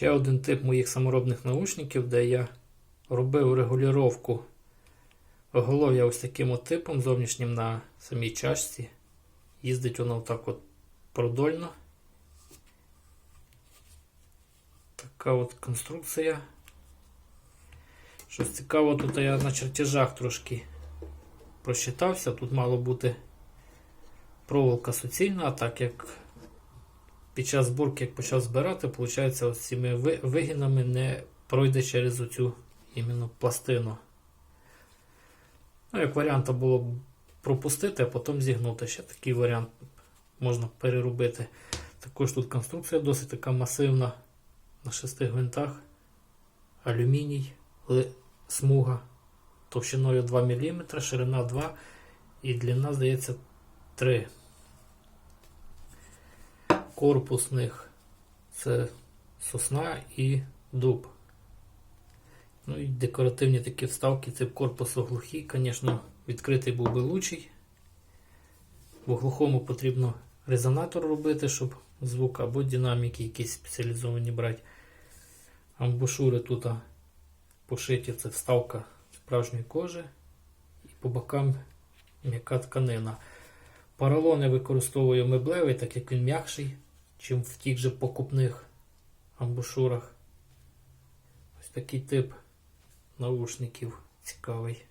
Ще один тип моїх саморобних наушників, де я робив регулювання оголов'я ось таким от типом зовнішнім на самій чашці. Їздить воно отак от продольно. Така от конструкція. Щось цікаво, тут я на чертежах трошки просчитався. Тут мало бути проволока суцільна, а так як під час зборки, як почав збирати, виходить, ось цими ви- вигинами не пройде через оцю іменно пластину. Ну, як варіант було б пропустити, а потім зігнути. Ще такий варіант можна переробити. Також тут конструкція досить така масивна на шести гвинтах. Алюміній, смуга товщиною 2 мм, ширина 2 і длина, здається, 3 корпус них це сосна і дуб. Ну і декоративні такі вставки, це корпусу глухий, звісно, відкритий був би лучший. В глухому потрібно резонатор робити, щоб звук або динаміки якісь спеціалізовані брати. Амбушури тут пошиті, це вставка справжньої кожи. І по бокам м'яка тканина. Поролон я використовую меблевий, так як він м'якший, чим в тих же покупних амбушурах. Ось такий тип наушників цікавий.